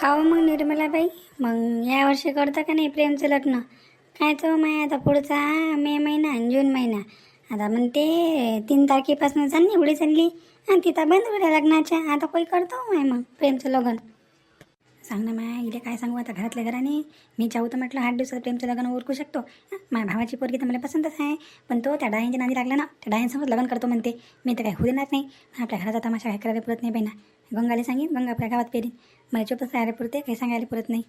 काव मग निर्मलाबाई मग या वर्षी करता का नाही प्रेमचं लग्न? काय तो माय आता पुढचा मे महिना आणि जून महिना. आता म्हणते तीन तारखेपासून चालली उडी चालली आणि तिथं बंद होत्या लग्नाच्या. आता कोई करतो हो माय मग प्रेमचं लग्न? सांग ना माय इले काय सांगू आता घरातल्या घराने? मी जाऊ तर म्हटलं आठ दिवसात प्रेमचं लग्न ओरखू शकतो. माझ्या भावाची पोरगी तर मला पसंतच आहे. पण तो त्या डायांच्या नादी लागला ना त्या डायांसमोर लग्न करतो म्हणते. मी तर काय होऊ देणार नाही. आपल्या घराचा तमाशा काय करायला पुरत नाही बहिणा गंगाला सांगेन गंगा आपल्या गावात पेरीन. मला चोपच राहायला पुरते काही सांगायला पुरत नाही.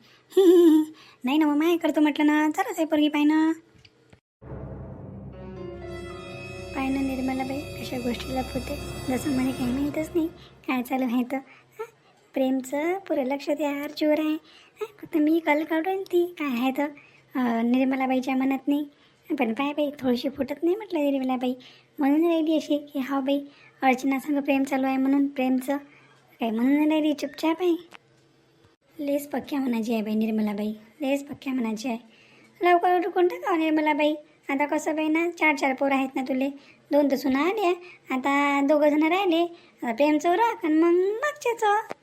नाही ना मग माय करतो म्हटलं ना. चालच आहे पोरगी पाय ना. पाय ना निर्मलाबाई कशा गोष्टीला पुरते. जसं मला काही माहीतच नाही. काय चालू आहे तर प्रेमचं पुरं लक्ष द्या चोर आहे फक्त मी कल काढून ती काय आहे तर निर्मलाबाईच्या मनात नाही. पण पाय बाई थोडीशी फुटत नाही म्हटलं निर्मलाबाई. म्हणून राहिली अशी की हा बाई अर्चना संग प्रेम चालू आहे म्हणून प्रेमचं काय म्हणून राहिली चुपचाप आहे? लेस पक्क्या म्हणायची आहे बाई निर्मलाबाई लेस पक्क्या म्हणायची आहे. लवकर उठून टाका निर्मलाबाई? आता कसं बाई ना चार चार पोरं आहेत ना तुले. दोन तर सुना आले आता दोघं जण राहिले. आता प्रेमचं उरक आणि मग मागच्याचं.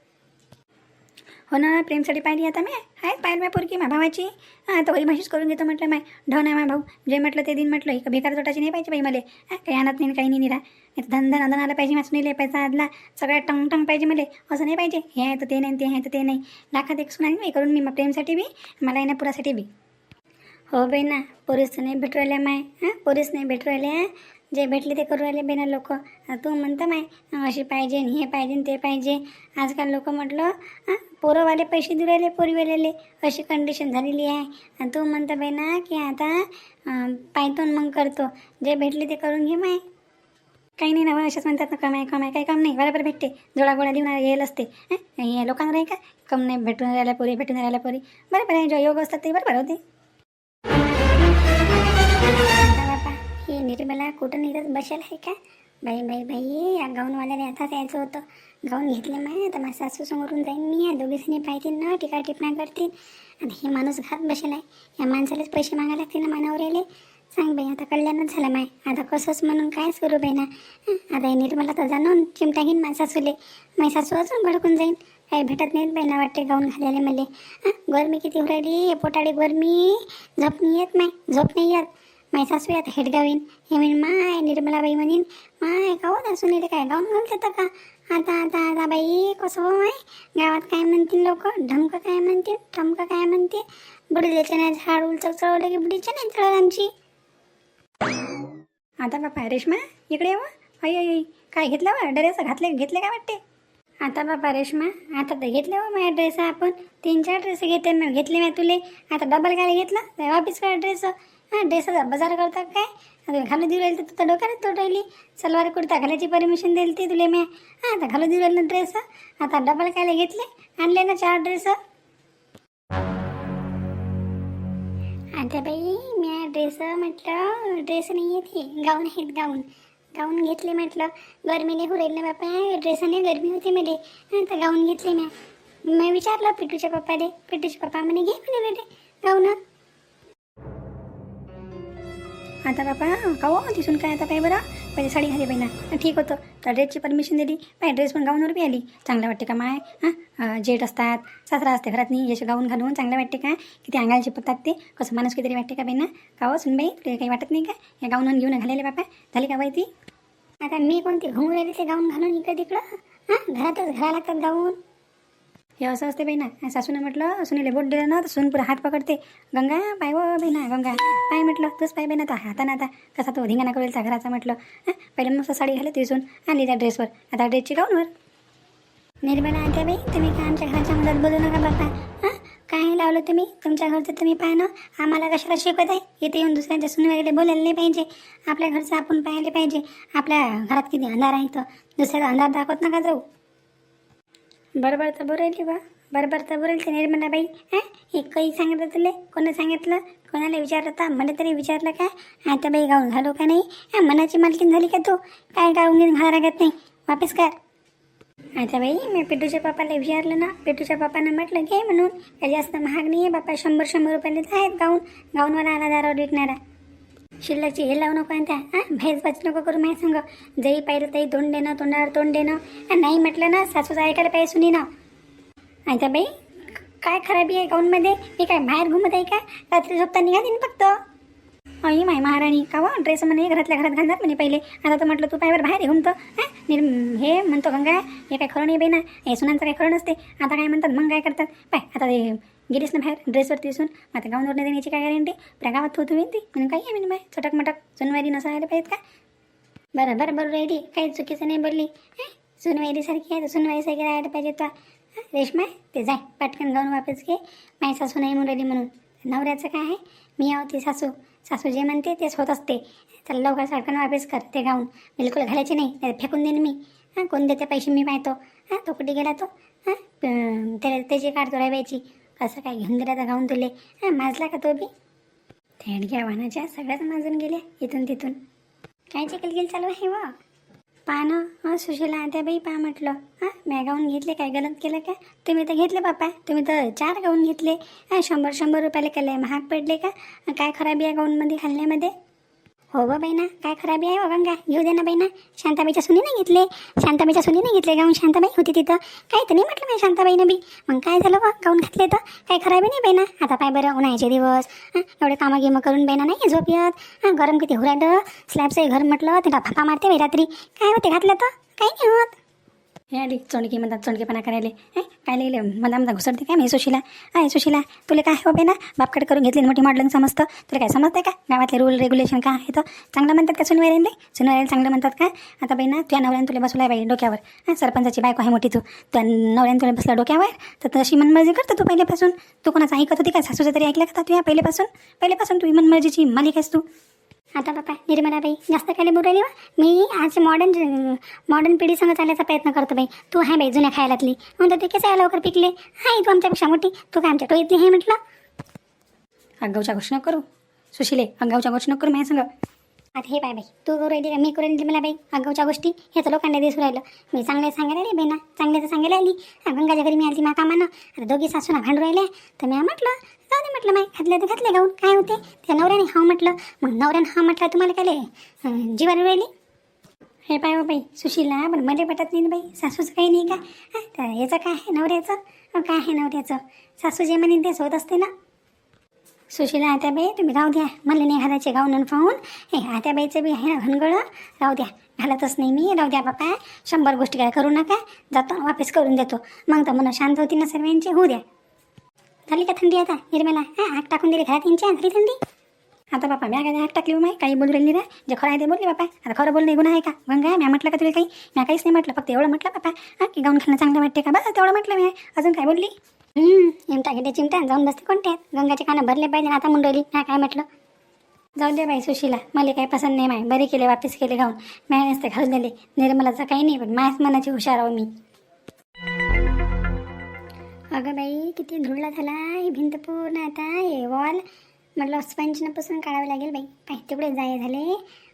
हो ना प्रेमसाठी पाहिली आता मी. आहेत पाहिलं माझ्या पोरकी माझ्या भावाची. हां तर वही म्हशीच करून घेतो म्हटलं माय. ढन आहे माझा भाऊ. जे म्हटलं ते दिन म्हटलं. एक बेकार तोटाची नाही पाहिजे बाई मला. काही आणत नाही काही नाही निरा. नाही धन धन पाहिजे माझं नाही पैसा आदला. सगळ्यात टंग टंग पाहिजे मला. असं नाही पाहिजे. हे आहे तर ते नाही ते आहे तर ते नाही. लाखात एक सुना नाही करून मी मग प्रेमसाठी बी मला येणं ना पुरासाठी बी. हो बाई ना पोरीस नाही भेटू राहिल्या माय. हां पोरीस नाही भेटू राहिल्या. जे भेटले ते करू राहिले बेना लोक. तू म्हणतं माय अशी पाहिजे हे पाहिजे ते पाहिजे. आजकाल लोक म्हटलं हां पोरंवाले पैसे देऊ राहिले पोरीवाल्याले. अशी कंडिशन झालेली आहे. आणि तू म्हणतं बेना की आता अं, पाहतो आणि मग करतो. जे भेटले ते करून घे माय. काही नाही ना अशाच म्हणतात ना कमाय कमाय काही काम नाही. बरोबर भेटते. जोडागोळा देऊन येईल असते. हे लोकांना नाही का? कम नाही भेटून राहिल्या पोरी भेटून राहिल्या पोरी. बरोबर आहे जो योग असतात ते बरोबर होते. आता कुठून ही कुठं बसेल आहे का? बाई बाई बाई या गाऊनवाल्याने आताच यायचं होतं. गाऊन घेतलं माय आता माझ्या सासू समोरून जाईन मी या दोघीजणी पाहतील ना टिका टिपणा करतील. आणि हे माणूस घात बसेल आहे. या माणसालाच पैसे मागायला लागतील ना मानावर यायले. सांग बाई आता कल्याणच झालं माय. आता कसंच म्हणून कायच करू बाई ना? आता हे निर्मला तर जाणून चिमटा घेईन माझ्या सासूले. माझी सासू अजून भडकून जाईन. काही भेटत नाहीत बाई ना वाटते गाऊन घालायला मले. गरमी किती उरायली राहिली पोटाडी गरमी. झोप नाही येत माय झोप नाही येत. माय सासू आता हेडगावीन हे म्हणीन माय निर्मलाबाई म्हणीन माय का हो सुनील काय गाऊन घालतात का? आता आता आता बाई कसं हो माय? गावात काय म्हणतील लोक? ढमकं काय म्हणतील? ठमकं काय म्हणते बुडीच्या नाही झाड उलचक चळवलं की बुडीच्या नाही चळवलं आमची? आता बापा रेश्मा इकडे ये हो. आई आई काय घेतलं वा ड्रेस घातले घेतले काय वाटते? आता बापा रेश्मा आता तर घेतले हो माझ्या ड्रेस आपण. तीन चार ड्रेस घेतले घेतले मी तुले. आता डबल काय घेतलं? वापिस काय ड्रेस. हां ड्रेसचा बाजार करता काय? आता घालू देऊ राहिली तर तू तर डोक्याला तोड राहिली. सलवार कुर्ता घालायची परमिशन दिली ती तुले मी. हां आता घालू देऊ राहिली ना ड्रेस आता डबल काय घेतले? आणले ना चार ड्रेस आता बाई मी ड्रेस म्हटलं ड्रेस नाही येते गाऊन आहेत गाऊन. गाऊन घेतले म्हटलं. गरमीने हो राहील ना बापा. ड्रेसने गरमी होते मध्ये आता गाऊन घेतले मी. मी विचारलं पिटूच्या पप्पाले. पिटूच्या पप्पा म्हणे घे म्हणे बेटे गाऊन. आता बापा का हो तिथून काय आता काय बरं? पहिले साडी घाली बाई ना ठीक होतं. तर ड्रेसची परमिशन दिली. पाय ड्रेस पण गाऊनवर बी आली चांगलं वाटते का माय? हां? जेट असतात सासरा असते घरात नाही याचे गाऊन घालून चांगलं वाटते का? किती अंगाला चिपतात ते. कसं माणूस कितीतरी वाटते का बाई ना का हो सुनबाई? तुला काही वाटत नाही का? या गाऊन घेऊन घालेले बापा. झाली का बाई ती? आता मी कोणती घुमू राहिली ते गाऊन घालून इकडे तिकडं? हां घरातच घरा लागतात गाऊन. हे असं असते बहिणा सासूनं म्हटलं सुनीले बोट दिलं ना तर सून पुरा हात पकडते. गंगा पाय व बहिणा गंगा. पाय म्हटलं तूच पाय बहिणा आता हाताना आता. कसा तो धिंगाणा करेल त्या घराचा म्हटलं. हां पहिले मस्त साडी घाली तिसून आणली त्या ड्रेसवर आता ड्रेसची गाऊनवर निर्मला आणते बाई तुम्ही काय आमच्या घराच्या मदत बोलू नका बाप्पा? हां? काय लावलं तुम्ही? तुमच्या घरचं तुम्ही पाहा ना. आम्हाला कशाला शिकवत आहे? इथे येऊन दुसऱ्यांच्या सून वगैरे बोलायला नाही पाहिजे. आपल्या घरचं आपण पाहायला पाहिजे. आपल्या घरात किती अंधार आहे तर दुसऱ्याचा अंधार दाखवत नका जाऊ. बरोबर तर बोरायली बा बरोबर तर बोरेल ते निर्मलाबाई. हां? हे काही सांगितलं तुले? कोणी सांगितलं? कोणाला विचारलं होता? मला तरी विचारलं का? आता बाई गाऊन घालू का नाही? हां मनाची मालकीन झाली का तू? काय गाऊन घेऊन घाला लागत नाही? वापस कर. आता बाई मी पिटूच्या पापाला विचारलं ना पिटूच्या पापानं म्हटलं घे म्हणून. काही जास्त महाग नाही आहे बापा शंभर शंभर रुपयाला आहेत गाऊन. गाऊनवाला आला दारावर विकणारा. शिल्लकची हे लावू नको आणि हां भेज नको करू माहीत सांग. जरी पाहिलं तरी तोंड देणं तोंडावर तोंड देणं. आणि नाही म्हटलं ना सासूचं ऐकायला पाहिजे सुनी ना आता बाई काय खराबी आहे गाऊनमध्ये? मी काय बाहेर घुमत आहे का? रात्री झोपता निघाली ना फक्त. अई माय महाराणी का व ड्रेस म्हणे घरातल्या घरात घालणार म्हणे पहिले. आता तर म्हटलं तू पायवर बाहेर घुमतो. हां निर हे म्हणतो गंगा हे काय खरं नाही बाई ना. हे सुनांचं काय खरं नसते. आता काय म्हणतात मग काय करतात? पाय आता ते गेलीस ना बाहेर ड्रेसवरती दिसून आता गाऊनवर नाही देण्याची काय गॅरंटी त्या गावात होतो येईन ती म्हणून काही आहे म्हणे बाय चटक मटक? सुनवारी नसायला पाहिजेत का? बरं बरं बरं रेडी काही चुकीचं नाही बोलली. हं? सुनवाईरीसारखी आहे तर सुनवाईसारखी राहायला पाहिजे तर हं? रेश्मा ते जाय पटकन गाऊन वापस घे. माझी सासू नाही म्हणून राहिली म्हणून. नवऱ्याचं काय आहे? मी आहो ती सासू. सासू जे म्हणते तेच होत असते. चल लवकर सडकन वापस कर ते गाऊन. बिलकुल घालायचे नाही नाही फेकून देईन मी. हां? कोण देते पैसे मी पाहतो. हां? तो कुठे गेला तो? हां? त्याला त्याची काढतो रव्याची कसं काय घेऊन गेला तर गाऊन तुले? हां माजला का तो बी? थेडक्या वाहनाच्या सगळ्याच माजून गेल्या इथून तिथून. काय चिकलगिल चालू आहे व? पानं हां सुशीला आता बाई पहा म्हटलं. हां मॅ गाऊन घेतले काय गलत केलं का? तुम्ही तर घेतले बापा. तुम्ही तर चार गाऊन घेतले. हां शंभर शंभर रुपयाला केले महाग पडले का? काय खराबी आहे गाऊनमध्ये घालण्यामध्ये हो गं बहिणा काय खराबी आहे हो गंगा? घेऊ दे ना बहिणा शांताबाईच्या सुनी नाही घेतले. शांताबाईच्या सुनी नाही घेतले गाऊन. शांताबाई होती तिथं. काही तर नाही म्हटलं बाई शांताबाईनं बी. मग काय झालं बा गाऊन घातले तर? काही खराबी नाही बहिणा आता पाय बरं उन्हाळ्याचे दिवस. हां? एवढे कामं गिमं करून बहिणा नाही झोप येत हं, गरम किती हुराडं? स्लॅबचं घर म्हटलं तिला फापा मारते बाई रात्री. काय होते घातलं तर? काही नाही होत. हे आली चोंडकी म्हणतात चोंडकेपणा करायला. हे काय लिहिले? मला मला घुसडते काय मी सुशीला? आहे सुशीला तुला काय हो ना? बापकडे करून घेतली मोठी मॉडलिंग समजतं. तुला काय समजतं का? गावातले रूल रेग्युलेशन काय आहे तर चांगलं म्हणतात का सुनवाईला सुनवाईला चांगलं म्हणतात का? आता बाई ना तुझ्या नवऱ्याने तुला बसवलाय बाई डोक्यावर. हां सरपंचाची बायको आहे मोठी तू. त्या नवऱ्याने तुला बसला डोक्यावर? तर तशी मनमर्जी करतो तू पहिल्यापासून. तू कोणाचं ऐकत होती काय सासूचं तरी ऐकलं का तुझ्या पहिल्यापासून? पहिल्यापासून तू मनमर्जीची मालिक आहेस तू. आता बापा निर्मलाबाई जास्त खायला बोलायली वा मी आज मॉडर्न मॉडर्न पिढी संग चालण्याचा प्रयत्न करतो बाई. तू आहे बाई जुन्या खायलातली. म्हणतो ते कसं लवकर पिकले. हाय तू आमच्यापेक्षा मोठी. तू काय आमच्या टोळीतली आहे म्हटलं? अगाऊच्या घोषणा करू. सुशिले अगाऊच्या घोषणा करू माझ्या संग. आता हे बाय बाई तू करू राहिली का मी करू राहिली मला बाई अगाऊच्या गोष्टी ह्याचं लोकांना दिसू राहिलं. मी चांगले सांगायला आली बेना चांगल्याचं सांगायला आली. गंगाच्या घरी मी आली मा कामानं आता दोघी सासूना भांडू राहिल्या तर मी म्हटलं जाऊ दे म्हटलं माय घातले तर घातले गाऊन काय होते? त्या नवऱ्याने हा म्हटलं मग नवऱ्यानं हा म्हटलं तुम्हाला काय लय, राहिली? हे पाय हो बाई सुशीला पण मध्ये पटत नाही बाई सासूचं काही नाही का? तर याचं काय आहे नवऱ्याचं? काय आहे नवऱ्याचं? सासू जे म्हणेन तेच होत असते ना. सुशीला आत्याबाई तुम्ही राहू द्या. मला नाही घालायचे गाऊन पाहून. हे आत्याबाईचं बी आहे ना घनगळं. राहू द्या. घालतच नाही मी. राहू द्या बापा. शंभर गोष्टी काय करू नका. जातो वापस करून देतो. मग तर मन शांत होती ना सर्वांची. होऊ द्या. झाली का थंडी आता निर्मला? हा आग टाकून दिली घरात यांची. झाली थंडी? आता बापा म्या काय आग टाकली हो माय काही बोलू राहिली रा. जे खरं आहे ते बोलली बापा. आता खरं बोलणे गुन्हा आहे का? गंगा म्या म्हटलं का तुला काही? म्या काहीच नाही म्हटलं. फक्त एवढं म्हटलं बापा. हा की गाऊन खाणं चांगलं वाटते का? बस तेवढं म्हटलं मी. अजून काय बोलली? चिमटा घेते चिमटा. जाऊन बसते कोणत्यात? गंगाचे कानं भरले पाहिजे आता मुंडवली म्या काय म्हटलं? जाऊ दे बाई सुशीला मला काही पसंत नाही माय. बरे केले वापस केले घाऊन मॅ नसते घालून दिले. निर्मलाचं काही नाही पण माझ्याच मनाची हुशार आहो मी. अगं बाई किती धुळला झाला ही भिंत पूर्ण आता हे वॉल म्हटलं स्पंजनं पुसून काढावं लागेल बाई. पाय तेवढे जाय झाले.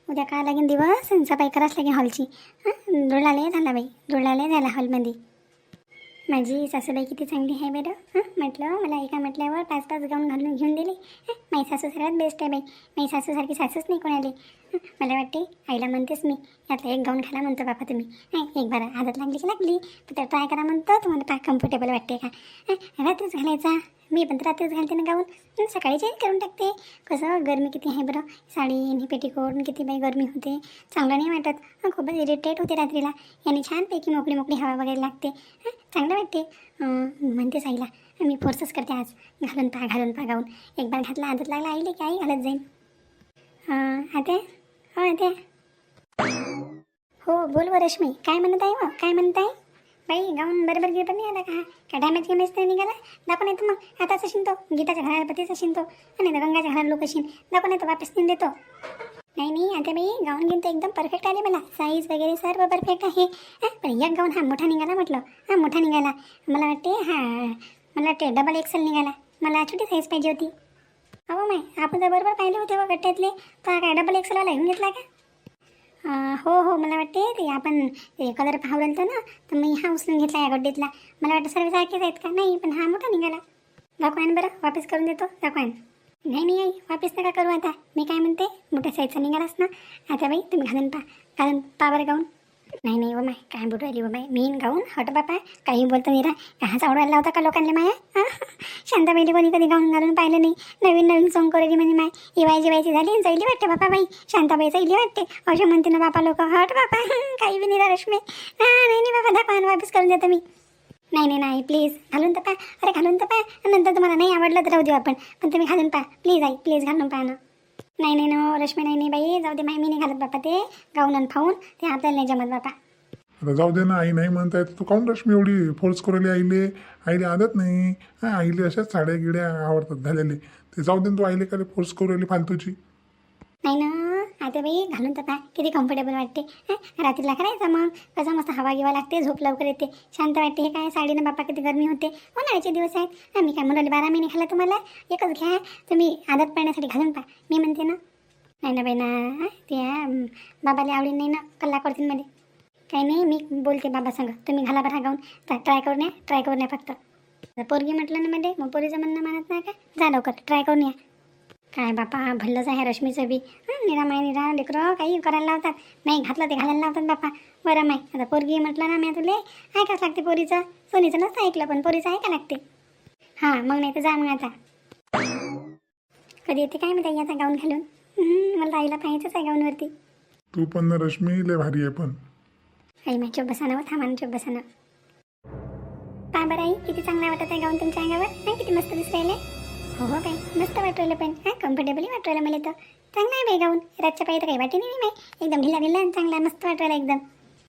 उद्या काय लागेल दिवस? सफाई करावंच लागेल हॉलची हां धुळाले झाला बाई. धुळाले झाला हॉलमध्ये माझी सासूबाई किती चांगली आहे बरं हां? म्हटलं मला एका म्हटल्यावर पाच पाच गाऊन घालून घेऊन दिले. हां? माझी सासू सर्वात बेस्ट आहे बाई. माझी सासूसारखी सासूच नाही कोणाले. मला वाटते आईला म्हणतेच मी. यातला एक गाऊन घाला म्हणतो बापा तुम्ही. हां? एक बार हातात लागली की लागली. तर ट्राय करा म्हणतो. तुम्हाला पाय कम्फर्टेबल वाटते का? रात्रीच घालायचा. मी पण तर रात्रीच घालते ना गाऊन. सकाळी चेंज करून टाकते. कसं गरमी किती आहे बरं? साडी आणि पेटीकोट किती बाई गरमी होते. चांगलं नाही वाटत. खूपच इरिटेट होते रात्रीला. याने छानपैकी मोकळी मोकळी हवा वगैरे लागते. चांगलं वाटते. म्हणते साईला मी फोर्सच करते आज. घालून पा घालून पा गाऊन. एक बार घातला आदत लागला आईले की आई घालत जाईन. हां आता हो आते हो बोल व रश्मी काय म्हणत आहे हो? काय म्हणत आहे? बाई गाऊन बरोबर गिरपर नाही आला का? काय डॅमेज गिमेज तर निघाला? दाखवून येतो मग. आताच शिनतो गीताच्या घरात पतीचा शिनतो आणि गंगाच्या घरात लोक शिन दाखवून येतो वापस नेऊन देतो. नाही नाही आता बाई गाऊन घेऊन तर एकदम परफेक्ट आले मला. साईज वगैरे सर्व परफेक्ट आहे. पण एक गाऊन हा मोठा निघाला म्हटलं. हा मोठा निघाला. मला वाटते हा मला वाटते डबल एक्सेल निघाला. मला छोटी साईज पाहिजे होती. अहो माय आपण तर बरोबर पाहिले होते व गट्ट्यातले. तर काय डबल एक्सेलवाला घेऊन घेतला का? हो हो मला वाटते ते आपण कलर पाहून तर ना तर मी हा उचलून घेतला या गड्डीतला. मला वाटतं सर्व सारखेच आहेत का? नाही पण हा मोठा निघाला. दाखवान बरं वापस करून देतो. दाखवान नाही नाही आई वापस नका करू आता. मी काय म्हणते मोठ्या साईजचा निघालास ना. आता बाई तुम्ही घालून पा घालून पा बरं गाऊन. नाही नाही ओ माय काय बोलू राहिली ओ माय. मीन गाऊन हट बापा. काही बोलतो निरा काहाच आवडायला होता का लोकांना माया? शांताबाईले कोणी कधी गाऊन घालून पाहिलं नाही. नवीन नवीन सॉंग करेली म्हणे माय. इवाय जिवायची झाली आणि जाईली वाटते बापा बाई. शांताबाई जाईली वाटते. असे म्हणते ना बापा लोक हट बापा. काही बी निरा रश्मी. हा नाही नाही बाबा दाखवा वापस करून देतो मी. नाही नाही नाही प्लीज घालून तर पा. अरे घालून तर पा. नंतर तुम्हाला नाही आवडलं तर राहू देऊ आपण. पण तुम्ही घालून पा. प्लीज आई प्लीज घालून पहा ना. नाही नाही नो रश्मी नाही नाही बाई. जाऊ दे माय मी नाही घालत बापा ते. गाऊन आणि फाऊन ते आपल्याला नाही जमत बापा. आता जाऊ दे ना आई नाही म्हणताय तर तू काऊन रश्मी एवढी फोर्स करेली आईले? आईले आदत नाही. हा आईले अशाच साड्या गिड्या आवडतात घालेले ते जाऊ दे ना तू आईले काय फोर्स करू राहिली फालतूची. नाही ना. आता बाई घालून तर काय किती कम्फर्टेबल वाटते रात्रीला करायचं मग? कसं मस्त हवा गिवा लागते झोप लवकर येते शांत वाटते हे काय साडीनं बापा किती गरमी होते. उन्हाळ्याचे दिवस आहेत. आम्ही काय मुलाला बारा महिने खाला तुम्हाला? एकच घ्या तुम्ही आदत पाळण्यासाठी घालून पा मी म्हणते ना. नाही ना बाई ना ते बाबाला आवडी नाही ना कल्ला करतील मध्ये काही नाही मी बोलते बाबा सांग. तुम्ही घाला बरा गाऊन. ट्राय करून या ट्राय करून या फक्त. पोरगी म्हटलं ना मध्ये मग पोरीचं म्हणणं मानत नाही का? जा लवकर ट्राय करून या. काय बापा भल्लंच आहे रश्मीचं बी. निरा माय निरा लेकरं काही करायला लावतात. नाही घातलं ते घालायला लावतात बापा बरं माय आता पोरगी म्हटलं ना मी तुले ऐकाच लागते पोरीचं. सोनीचं नसतं ऐकलं पण पोरीचं ऐका लागते. हां मग नाही तर जा मग आता. कधी येते काय मी ताई आता गाऊन घालून? हं, मला आईला पाहायचंच आहे गाऊनवरती. तू पण ना रश्मी लय भारी आहे पण. आई माय चोप बसानं व थांबानं चोप बसानं. पा बरं आई किती चांगला वाटत आहे गाऊन तुमच्या अंगावर? नाही किती मस्त दिसू राहिले हो हो काय मस्त वाटवलं पण. हां कम्फर्टेबली वाटवलं मला तर. चांगला आहे बाई गाऊन. रातच्या तर काही वाटे नाही माय एकदम ढिला ढिला आणि चांगला मस्त वाटवला एकदम.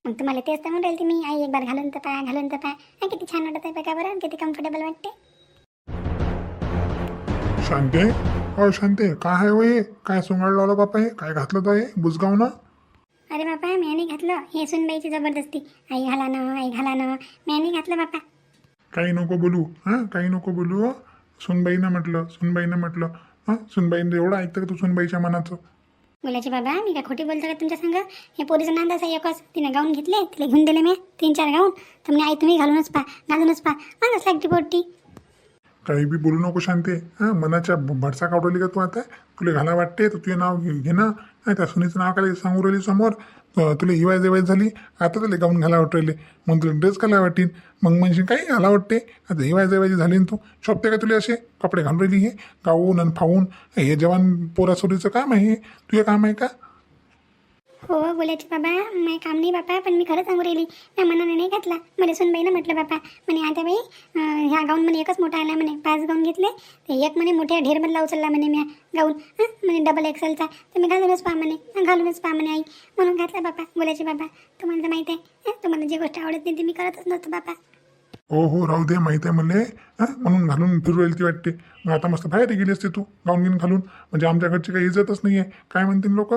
मग तुम्हाला तेच तर म्हणून राहील मी आई एक बार घालून तर पा घालून तर पा हां किती छान वाटत आहे बघा बरं किती कम्फर्टेबल वाटते. शांते? अ शांते काय आहे वय काय सोंगाड लावलं बापा हे? काय घातलं तर हे? बुजगाव ना अरे बापा मी नाही घातलं. हे सुनबाईची जबरदस्ती. आई घाला ना आई घाला ना. मी नाही घातलं बापा. काही नको बोलू हां? काही नको बोलू हं? सुनबाईनं म्हटलं सुनबाईनं म्हटलं. हां सुनबाईनं एवढं ऐकतं का तू सुनबाईच्या मनाचं? बोलायचे बाबा मी काय खोटी बोलतो का तुमच्या संग? हे पोरीचं नांदाच आहे एकच. तिने गाऊन घेतले तिला घेऊन दिले मी तीन चार गाऊन. तर म्हणे आई तुम्ही घालूनच पा घालूनच पा. मागच लागते पोटी काही बी बोलू नको शांते. हां मनाच्या भडसा काढवली का तू आता. तुला घाला वाटते तर तुझे नाव घे घे ना. नाही त्या सुनीचं नाव काय सांगू राहिली समोर. तुला हिवाय जेवाय झाली. आता तुला गाऊन घाला वाटू मग तुला ड्रेस घाला वाटीन मग म्हणशील काही घाला वाटते आता हिवाय जेवायची झाली तू. शोभते का तुला असे? कपडे घालून राहिली हे. गाऊन आणि फाऊन. हे जवान पोरासोरीचं काम आहे हे. काम आहे का? हो बोलायचे बाबा नाही काम नाही बापा पण मी खरं सांगू राहिली त्या मनाने नाही घातला. मला सुनबाईनं म्हटलं बापा. म्हणे आता बाई ह्या गाऊन म्हणे एकच मोठा आला म्हणे पाच गाऊन घेतले. ते एक म्हणे मोठ्या ढेरमधला उचलला म्हणे मी गाऊन म्हणे डबल एक्सेलचा तर मी घालूनच पहा म्हणे घालूनच पहा म्हणे आई. म्हणून घातला बापा. बोलायचे बाबा तुम्हाला तर माहीत आहे तुम्हाला जी गोष्ट आवडत नाही ती मी करतच नव्हतं बापा. हो हो राहू दे माहीत आहे मला. हां म्हणून घालून फिरू राहिली ती वाटते. मग आता मस्त बाहेर गेली असते तू गाऊन घेऊन घालून. म्हणजे आमच्या घरची काही इज्जतच नाही आहे काय म्हणतील लोक?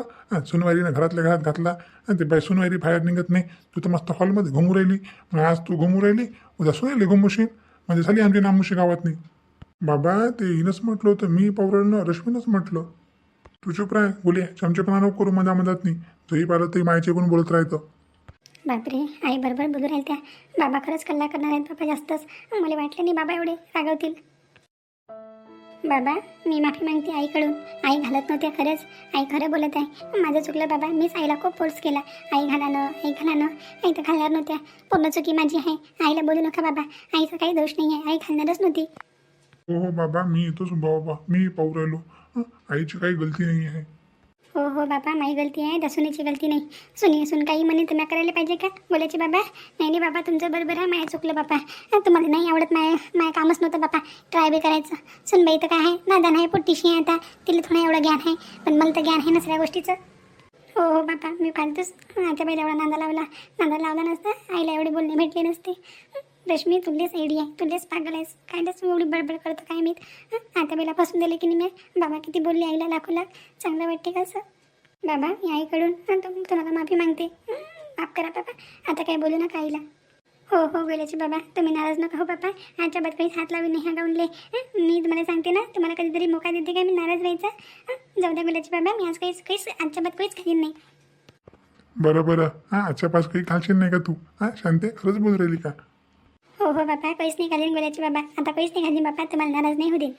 सुनवारीनं घरातल्या घरात घातला. आणि ते बाई सुनवारी बाहेर निघत नाही. तू तर मस्त हॉलमध्ये घुमू राहिली. मग आज तू घुमू राहिली. उद्या सुनेली घुमूशील म्हणजे झाली आमची नामुशी गावात नाही बाबा ते हिनंच म्हटलं होतं. मी पावरलं रश्मीनंच म्हटलं. तू चुप राह बोलिया चमचेपणा नको करू मधा मधात नाही जरी पाहिलं तरी मायचे पण बोलत राहतं. बापरे आई बरोबर बोलू राहील त्या. बाबा खरंच कल्ला करणार आहेत बाबा जास्तच. मला वाटलं नाही बाबा एवढे रागवतील. बाबा मी माफी मागते आईकडून. आई घालत नव्हत्या खरंच. आई खरं बोलत आहे. माझं चुकलं बाबा मीच आईला खूप फोर्स केला. आई घालानं आई घाला ना आई तर घालणार नव्हत्या. पूर्ण चुकी माझी आहे. आईला बोलू नका बाबा. आईचा काही दोष नाही आहे आई घालणारच नव्हती. हो हो बाबा मी येतोच बाबा. मी पाहू राहिलो. आईची काही गलती नाही आहे हो हो बाबा माझी गलती आहे दसुनीची गलती नाही. सुनी सुन काही म्हणे तर करायला पाहिजे का? बोलायचे बाबा. नाही नाही बाबा तुमचं बरोबर आहे माया चुकलं बाबा. तुम्हाला नाही आवडत माया माया कामच नव्हतं बाबा. ट्राय बी करायचं. सुनबाई तर काय आहे? दादा आहे पोट्टीशी आहे आता. तिला थोडं एवढं ज्ञान आहे पण मला तर ज्ञान आहे नसऱ्या गोष्टीचं. हो हो बाबा मी फालतूच माझ्या बाईला एवढा नांदा लावला. नांदा लावला नसता आईला एवढे बोलणे भेटली नसते. रश्मी तुलेच एडी आहे. तुलेच पागल आहेस. कायलाच एवढी बडबड करतो काय मी आता पहिला फसून दिले की नाही मी? बाबा किती बोलले आईला लाखो लाख. चांगलं वाटते का असं? बाबा मी आईकडून. तुम्हाला माफी मागते. माफ करा बाबा. आता काय बोलू नका आईला. हो हो गेल्याचे बाबा. तुम्ही नाराज नका हो बाबा. आजच्या बात काहीच हात लावून नाही गाऊनले मी तुम्हाला सांगते ना तुम्हाला कधीतरी मोका देते का मी नाराज व्हायचा? जाऊ द्या गेल्याचे बाबा. मी आज काहीच काहीच आजच्या काहीच खाईन नाही. बरं बरं. हां आजच्या पास काही खालशील नाही का तू? हां शांते खरंच बोल राहिली का? हो हो बाबा काहीच नाही घालीन गोल्याचे बाबा. आता काहीच नाही घालीन बाबा तुम्हाला नाराज नाही होऊ देईन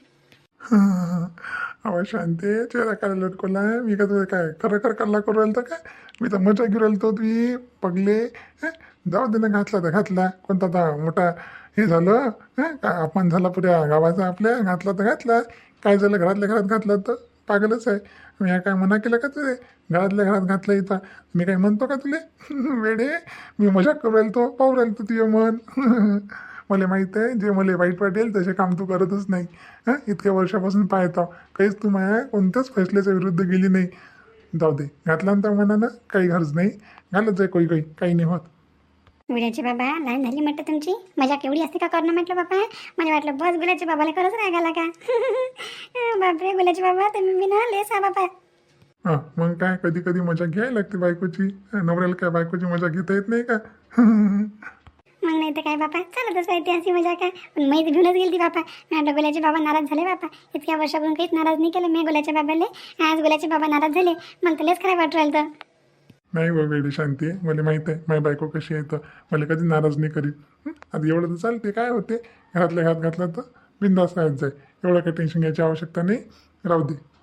हवा शांती चेहरा काय लटकवला मी का तुझं काय खरं खरं कल्ला करू राहिलं का? मी तर मजा घेऊ राहिलो तुम्ही पगले दवा जाऊ दे ना घातला तर घातला. कोणता आता मोठा हे झालं काय अपमान झाला पुऱ्या गावाचा आपल्या? घातला तर घातला काय झालं घरातल्या घरात घातलं तर? पागलच आहे. मी ह्या काय मना केलं का तुझे? घरातल्या घरात घातलं इथं. मी काय म्हणतो का तुले? वेडे मी मजाक करू राहील तो पाहू राहिलो तुझे मन. मला माहीत आहे जे मला वाईट वाटेल तसे काम तू करतच नाही. हां? इतक्या वर्षापासून पाहतो. काहीच तू माझ्या कोणत्याच फैसल्याच्या विरुद्ध गेली नाही. जाऊ दे. घातला ना मनानं काही गरज नाही. घालत जाय काही काही काही नाही होत. गुलाचे बाबा लहान झाली म्हटलं तुमची? मजा केवढी असते का करणं म्हटलं बाबा? मला वाटलं बस गुलाचे बाबाला खरंच राग आला का? बापरे गुलाचे बाबा तुम्ही बी ना लेस हा बाबा हां मग काय? कधी कधी मजा घ्यायला लागते बायकोची. नवऱ्याला काय बायकोची मजा घेता येत नाही का? मग नाही तर काय बापा? चालतच राहते अशी मजा काय पण मी तर घेऊनच गेली बापा. माझ्या गुलाचे बाबा नाराज झाले बापा. इतक्या वर्षापासून काहीच नाराज नाही केलं मी गुलाच्या बाबाले. आज गुलाचे बाबा नाराज झाले. मग तर खराब वाटू राहिलं तर नाही बा वेळी शांती आहे. मला माहीत आहे माझी बायको कशी आहे तर मला कधी नाराज नाही करीत. आता एवढं तर चालते काय होते घरातल्या घरात घातलं तर बिंदास राहत जाय. एवढं काही टेन्शन घ्यायची आवश्यकता नाही. राहू दे.